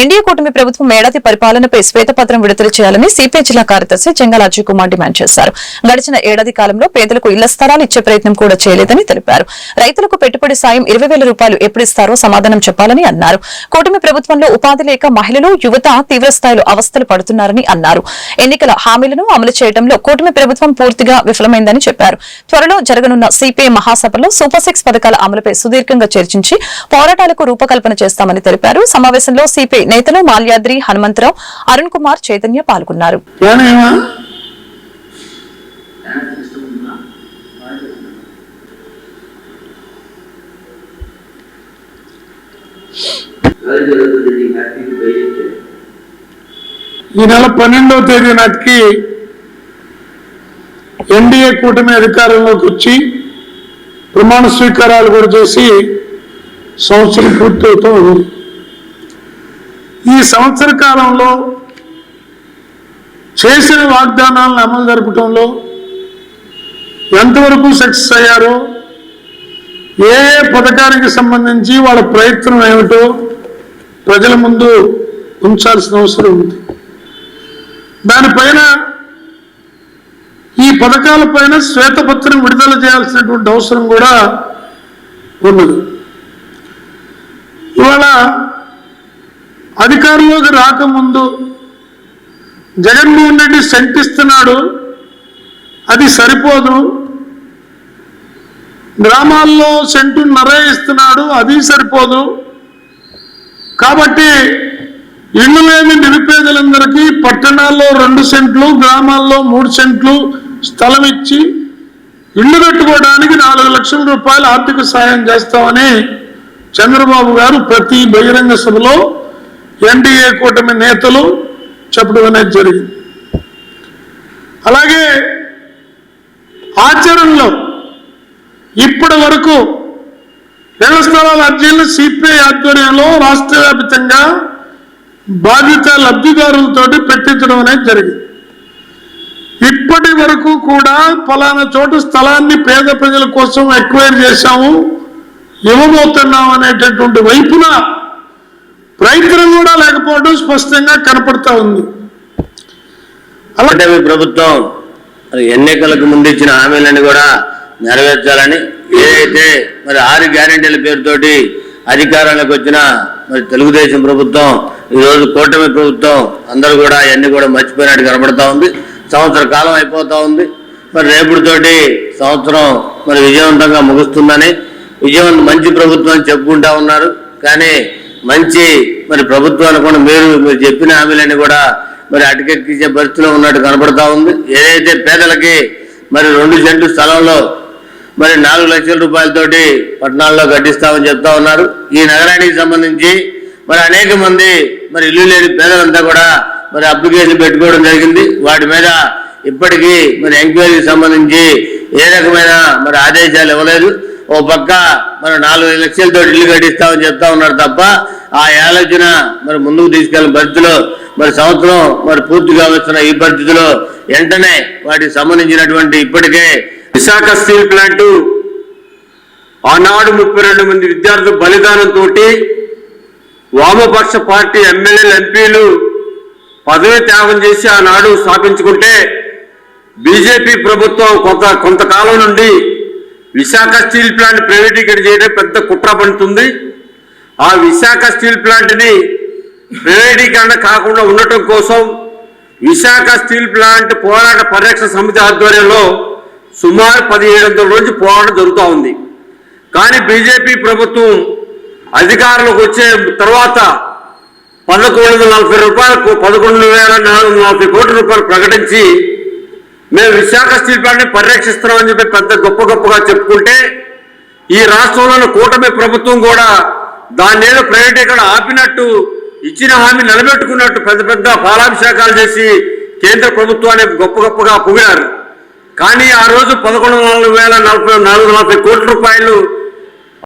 NDA కూటమి ప్రభుత్వం ఏడాది పరిపాలనపై శ్వేతపత్రం విడుదల చేయాలని సిపిఐ జిల్లా కార్యదర్శి జంగాల అజయ్ కుమార్ డిమాండ్ చేశారు. గడిచిన ఏడాది కాలంలో పేదలకు ఇళ్ళ స్థలాలు ఇచ్చే ప్రయత్నం కూడా చేయలేదని తెలిపారు. రైతులకు పెట్టుబడి సాయం ఇరవై వేల రూపాయలు ఎప్పుడు ఇస్తారో సమాధానం చెప్పాలని అన్నారు. కూటమి ప్రభుత్వంలో ఉపాధి లేక మహిళలు యువత తీవ్రస్థాయిలో అవస్థలు పడుతున్నారని అన్నారు. ఎన్నికల హామీలను అమలు చేయడంలో కూటమి ప్రభుత్వం పూర్తిగా విఫలమైందని చెప్పారు. త్వరలో జరగనున్న సిపిఐ మహాసభలో సూపర్ సిక్స్ పథకాల అమలుపై సుదీర్ఘంగా చర్చించి పోరాటాలకు రూపకల్పన చేస్తామని తెలిపారు. సమావేశంలో సిపిఐ నేతలు మాల్యాద్రి హనుమంతరావు అరుణ్ కుమార్ చైతన్య పాల్గొన్నారు. ఈ నెల పన్నెండవ తేదీ నాటికి ఎన్డీఏ కూటమి అధికారంలోకి వచ్చి ప్రమాణ స్వీకారాలు కూడా చేసి సంవత్సరం పూర్తవుతూ ఉంది. ఈ సంవత్సర కాలంలో చేసిన వాగ్దానాలను అమలు జరపటంలో ఎంతవరకు సక్సెస్ అయ్యారో ఏ ఏ పథకానికి సంబంధించి వాళ్ళ ప్రయత్నం ఏమిటో ప్రజల ముందు ఉంచాల్సిన అవసరం ఉంది. దానిపైన ఈ పథకాలపైన శ్వేతపత్రం విడుదల చేయాల్సినటువంటి అవసరం కూడా ఉన్నది. ఇవాళ అధికారంలోకి రాకముందు జగన్మోహన్ రెడ్డి శంకిస్తున్నాడు. అది సరిపోదు. గ్రామాల్లో సెంటు నర ఇస్తున్నాడు అది సరిపోదు. కాబట్టి ఇల్లు లేని నిరుపేదలందరికీ పట్టణాల్లో రెండు సెంట్లు గ్రామాల్లో మూడు సెంట్లు స్థలం ఇచ్చి ఇల్లు కట్టుకోవడానికి నాలుగు లక్షల రూపాయలు ఆర్థిక సాయం చేస్తామని చంద్రబాబు గారు ప్రతి బహిరంగ సభలో ఎన్డీఏ కూటమి నేతలు చెప్పడం అనేది జరిగింది. అలాగే ఆచరణలో ఇప్పటి వరకు ఇళ్ళ స్థలాల అర్జీలు సిపిఐ ఆధ్వర్యంలో రాష్ట్ర వ్యాప్తంగా బాధిత లబ్ధిదారులతో పెట్టించడం అనేది జరిగింది. ఇప్పటి వరకు కూడా ఫలానా చోటు స్థలాన్ని పేద ప్రజల కోసం ఎక్వైర్ చేశాము ఇవ్వబోతున్నాం అనేటటువంటి వైపున కూడా స్పష్టంగా కనపడతా ఉంది. అలాంటి ప్రభుత్వం మరి ఎన్నికలకు ముందు ఇచ్చిన హామీలను కూడా నెరవేర్చాలని ఏదైతే మరి ఆరు గ్యారెంటీల పేరుతోటి అధికారంలోకి వచ్చిన మరి తెలుగుదేశం ప్రభుత్వం ఈ రోజు కూటమి ప్రభుత్వం అందరూ కూడా అవన్నీ కూడా మర్చిపోయినట్టు కనబడతా ఉంది. సంవత్సర కాలం అయిపోతా ఉంది. మరి రేపుడితోటి సంవత్సరం మరి విజయవంతంగా ముగుస్తుందని విజయవంతం మంచి ప్రభుత్వం అని చెప్పుకుంటా ఉన్నారు. కానీ మంచి మరి ప్రభుత్వం అనుకున్న మీరు మీరు చెప్పిన హామీలన్నీ కూడా మరి అటుకెక్కించే పరిస్థితిలో ఉన్నట్టు కనబడతా ఉంది. ఏదైతే పేదలకి మరి రెండు సెంటు స్థలంలో మరి నాలుగు లక్షల రూపాయలతోటి పట్టణాల్లో కట్టిస్తామని చెప్తా ఉన్నారు. ఈ నగరానికి సంబంధించి మరి అనేక మంది మరి ఇల్లు లేని పేదలంతా కూడా మరి అప్లికేషన్ పెట్టుకోవడం జరిగింది. వాటి మీద ఇప్పటికీ మరి ఎంక్వైరీకి సంబంధించి ఏ రకమైన మరి ఆదేశాలు ఇవ్వలేదు. ఓ పక్క మరి నాలుగు లక్షలతో ఇల్లు కట్టిస్తామని చెప్తా ఉన్నారు తప్ప ఆ ఆలోచన మరి ముందుకు తీసుకెళ్ళిన పరిస్థితిలో మరి సంవత్సరం మరి పూర్తిగా వస్తున్న ఈ పరిస్థితిలో వెంటనే వాటికి సంబంధించినటువంటి ఇప్పటికే విశాఖ స్టీల్ ప్లాంట్ ఆనాడు ముప్పై రెండు మంది విద్యార్థుల బలిదానంతో వామపక్ష పార్టీ ఎమ్మెల్యేలు ఎంపీలు పదవి త్యాగం చేసి ఆనాడు స్థాపించుకుంటే బీజేపీ ప్రభుత్వం కొంత కొంతకాలం నుండి విశాఖ స్టీల్ ప్లాంట్ ప్రైవేటీకరణ చేయడం పెద్ద కుట్ర పడుతుంది. ఆ విశాఖ స్టీల్ ప్లాంట్ని ప్రైవేటీకరణ కాకుండా ఉండటం కోసం విశాఖ స్టీల్ ప్లాంట్ పోరాట పరిరక్షణ సమితి ఆధ్వర్యంలో సుమారు పదిహేడు వందల రోజు పోరాటం జరుగుతూ ఉంది. కానీ బీజేపీ ప్రభుత్వం అధికారంలోకి వచ్చే తర్వాత పదకొండు వందల నలభై రూపాయలకు పదకొండు వేల నాలుగు వందల నలభై కోట్ల రూపాయలు ప్రకటించి మేము విశాఖ స్టీల్ ప్లాంట్ని పరిరక్షిస్తున్నామని చెప్పి పెద్ద గొప్ప గొప్పగా చెప్పుకుంటే ఈ రాష్ట్రంలోని కూటమి ప్రభుత్వం కూడా దాన్ని ఏదో ప్రైవేటీకరణ ఆపినట్టు ఇచ్చిన హామీ నిలబెట్టుకున్నట్టు పెద్ద పెద్ద పాలాభిషేకాలు చేసి కేంద్ర ప్రభుత్వాన్ని గొప్ప గొప్పగా పొగిడారు. కానీ ఆ రోజు పదకొండు వేల నలభై నాలుగు నలభై కోట్ల రూపాయలు